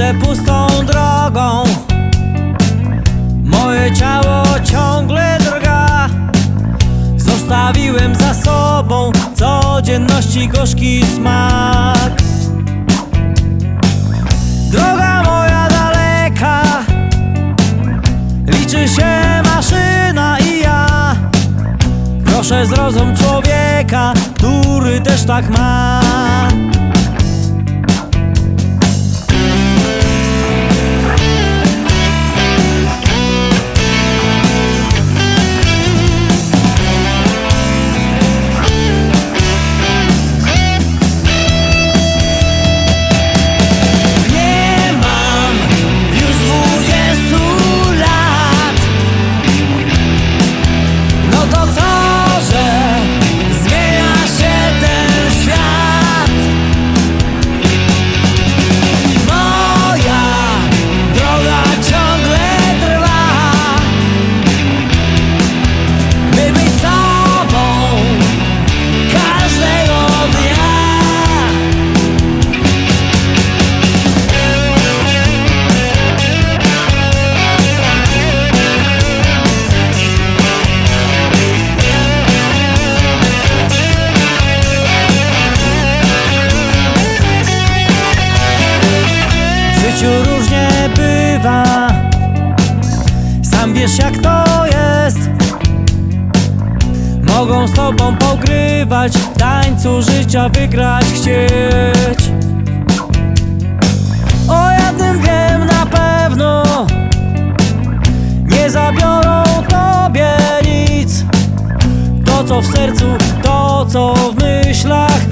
Jadę pustą drogą. Moje ciało ciągle drga. Zostawiłem za sobą codzienności gorzki smak. Droga moja daleka. Liczy się maszyna i ja. Proszę zrozum człowieka, który też tak ma bywa. Sam wiesz jak to jest. Mogą z tobą pogrywać W tańcu życia wygrać chcieć. O jednym wiem na pewno. Nie zabiorą tobie nic. To co w sercu, to co w myślach